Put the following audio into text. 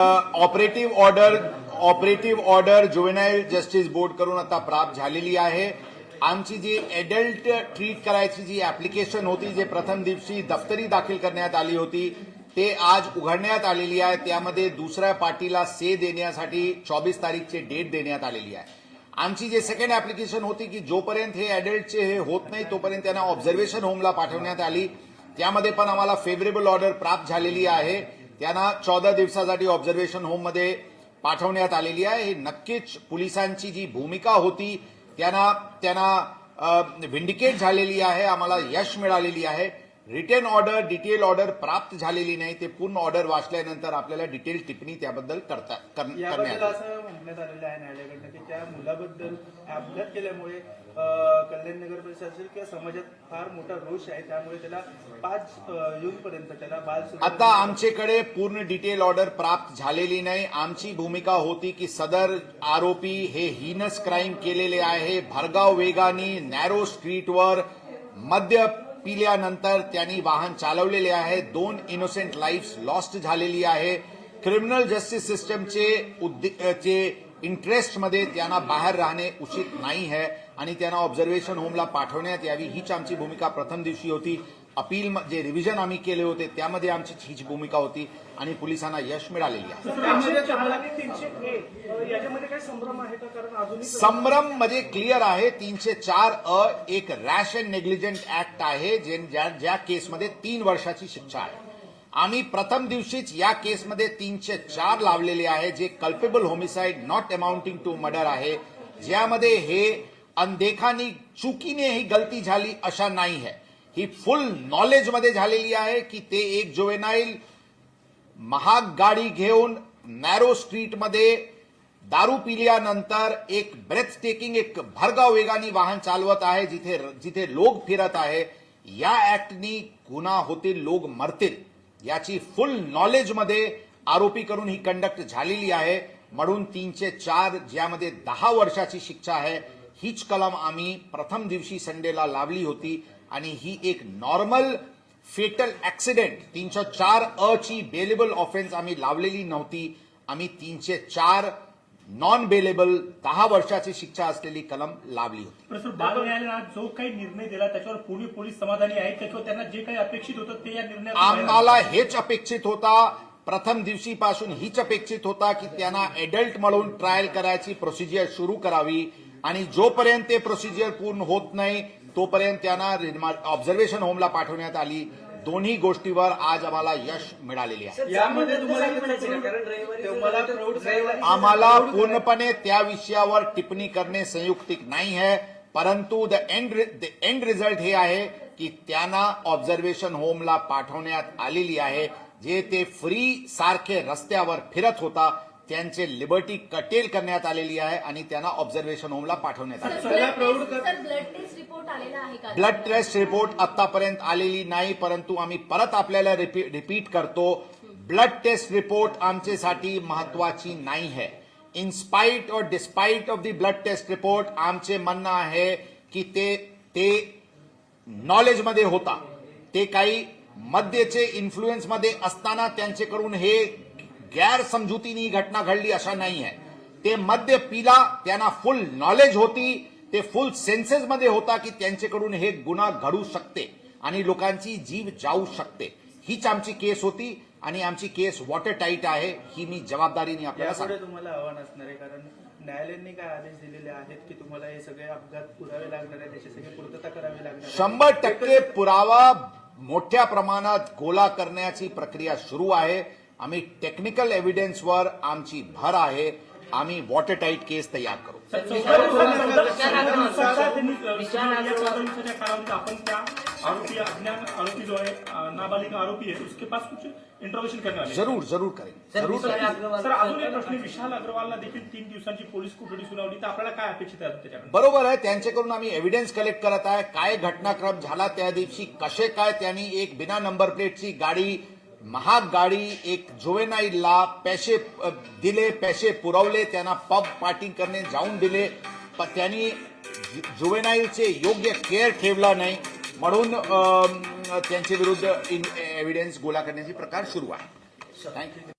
Operative order operative order juvenile justice board करून आता प्राप्त झालेली आहे. आमची जी एडल्ट ट्रीट करायची जी ऍप्लिकेशन होती जे प्रथम दिवशी दफ्तरी दाखल करण्यात आली होती ते आज उघडण्यात आलेली आहे. त्यामध्ये दुसऱ्या पार्टीला से देण्यासाठी चोवीस तारीखचे डेट देण्यात आलेली आहे. आमची जे सेकंड ऍप्लिकेशन होती की जोपर्यंत हे अडल्टचे हे होत नाही तोपर्यंत त्यांना ऑब्झर्वेशन होमला पाठवण्यात आली. त्यामध्ये पण आम्हाला फेवरेबल ऑर्डर प्राप्त झालेली आहे. त्यांना चौदा दिवसासाठी ऑब्झर्वेशन होममध्ये पाठवण्यात आलेली आहे. ही नक्कीच पोलिसांची जी भूमिका होती त्यांना त्यांना व्हिंडिकेट झालेली आहे. आम्हाला यश मिळालेली आहे. रिटर्न ऑर्डर डिटेल ऑर्डर प्राप्त झालेली नाही ते पूर्ण ऑर्डर वाचल्यानंतर आपल्याला डिटेल टिप्पणी त्याबद्दल करता कर- करण्यात. असं म्हणण्यात आलेलं आहे न्यायालयाकडनं की त्या मुलाबद्दल अपघात केल्यामुळे कल्याण नगर परिषद असेल किंवा समाजात फार मोठा रोष आहे. त्यामुळे त्याला पाच अं, जूनपर्यंत त्याला बाल आता आमच्याकडे पूर्ण डिटेल ऑर्डर प्राप्त झालेली नाही. आमची भूमिका होती की सदर आरोपी हे हिनस क्राईम केलेले आहे. भरगाव वेगाने नॅरो स्ट्रीटवर मद्य पिल्यानंतर त्यांनी वाहन चालवलेले आहे. दोन इनोसेंट लाईफ लॉस्ट झालेली आहे. क्रिमिनल जस्टिस सिस्टमचे उद्दे- चे इंटरेस्टमध्ये त्यांना बाहेर राहणे उचित नाही आहे. आणि त्यांना ऑब्झर्वेशन होमला पाठवण्यात यावी. हीच आमची भूमिका प्रथम दिवशी होती. अपील जे रिव्हिजन आम्ही केले होते त्यामध्ये आमची हीच भूमिका होती आणि पोलिसांना यश मिळालेली आहे. संभ्रम म्हणजे क्लिअर आहे तीनशे चार अ एक रॅश अँड नेग्लिजंट ऍक्ट आहे जे ज्या केसमध्ये तीन वर्षाची शिक्षा आहे. आम्ही प्रथम दिवशीच या केसमध्ये तीनशे चार लावलेले आहे जे culpable homicide not amounting to murder आहे. ज्यामध्ये हे अनदेखानी चुकीने ही गलती झाली अशा नाही आहे. ही फुल नॉलेजमध्ये झालेली आहे की ते एक जोवेनाईल महाग गाडी घेऊन नॅरो स्ट्रीटमध्ये दारू पिल्यानंतर एक ब्रेथ टेकिंग एक भरगाव वेगाने वाहन चालवत आहे जिथे जिथे लोक फिरत आहे या ऍक्टनी गुन्हा होतील लोक मरतील. याची फुल नॉलेजमध्ये आरोपी करून ही कंडक्ट झालेली आहे. म्हणून तीनशे चार ज्यामध्ये दहा वर्षाची शिक्षा आहे हीच कलम आम्ही प्रथम दिवशी संडेला लावली होती. आणि ही एक नॉर्मल फेटल ऍक्सिडेंट तीनशे चार अ ची बेलेबल ऑफेन्स आम्ही लावलेली नव्हती. आम्ही तीनशे चार नॉन बेलेबल दहा वर्षाची शिक्षा असलेली कलम लावली होती. बाल न्यायालयाने जो काही निर्णय दिला त्याच्यावर पुणे पोलीस समाधानी आहेत त्याच्यावर त्यांना जे काही अपेक्षित होतं ते या निर्णयात आम्हाला हेच अपेक्षित होता. प्रथम दिवशीपासून हीच अपेक्षित होता की त्यांना एडल्ट म्हणून ट्रायल करायची प्रोसिजर सुरू करावी. आणि जोपर्यंत ते प्रोसिजर पूर्ण होत नाही तोपर्यंत त्यांना ऑब्झर्वेशन होमला पाठवण्यात आली. दोन्ही गोष्टीवर आज आम्हाला यश मिळालेले आहे. आम्हाला पूर्णपणे त्या विषयावर टिप्पणी करणे संयुक्तिक नाही आहे. परंतु the end the end result हे आहे की त्यांना ऑब्झर्वेशन होमला पाठवण्यात आलेली आहे. जे ते फ्री सारखे रस्त्यावर फिरत होता त्यांचे लिबर्टी कटेल करण्यात आलेली आहे आणि त्यांना ऑब्झर्वेशन होमला पाठवण्यात आले ब्लड टेस्ट रिपोर्ट आलेला आहे का? ब्लड टेस्ट रिपोर्ट आतापर्यंत आलेली नाही परंतु आम्ही परत आपल्याला रिपी- रिपीट करतो. ब्लड टेस्ट रिपोर्ट आमच्यासाठी महत्वाची नाही है इन स्पाइट और despite of the blood test report आमचे म्हणणं आहे की ते ते नॉलेजमध्ये होता. ते काही मद्याचे इन्फ्लुएन्समध्ये असताना त्यांच्याकडून हे गैरसमजुतीने ही घटना घडली अशा नाही आहे ते मद्य पिला त्यांना फुल नॉलेज होती ते फुल सेन्सेसमध्ये होता की त्यांच्याकडून हे गुन्हा घडू शकते आणि लोकांची जीव जाऊ शकते. हीच आमची केस होती आणि आमची केस वॉटर टाईट आहे ही मी जबाबदारीने आपल्याला सांगतो. तुम्हाला आव्हान असणार आहे कारण न्यायालयांनी काय आदेश दिलेले आहेत की तुम्हाला हे सगळे अपघात पुरावे लागणार आहेत त्याची सगळी पूर्तता करावी लागणार आहे. शंभर टक्के पुरावा मोठ्या प्रमाणात गोळा करण्याची प्रक्रिया सुरू आहे. आम्ही टेक्निकल एव्हिडन्सवर आमची भर आहे आम्ही वॉटर टाईट केस तयार करू दिवसाच्या कालावधीत आपण त्या आरोपी अज्ञान आरोपी जो आहे अं, नाबालिग आरोपी आहे उसके पास कुछ इंटरोगेशन करने वाले हैं. जरूर जरूर करेन जरूर सर अजून एक प्रश्न विशाल अग्रवालला देखील तीन दिवसांची पोलीस कोठडी सुनावली तर आपल्याला काय अपेक्षित आहे बरोबर आहे त्यांच्याकडून आम्ही एव्हिडन्स कलेक्ट करत आहे काय घटनाक्रम झाला त्या दिवशी कसे काय त्यांनी एक बिना नंबर प्लेटची गाडी महाग गाडी एक जुवेनाईलला पैसे दिले पैसे पुरवले त्यांना पब पार्टी करणे जाऊन दिले. पण त्यांनी जुवेनाईलचे योग्य केअर ठेवला नाही. म्हणून त्यांच्या विरुद्ध एव्हिडन्स गोळा करण्याचे प्रकार सुरू आहे थँक्यू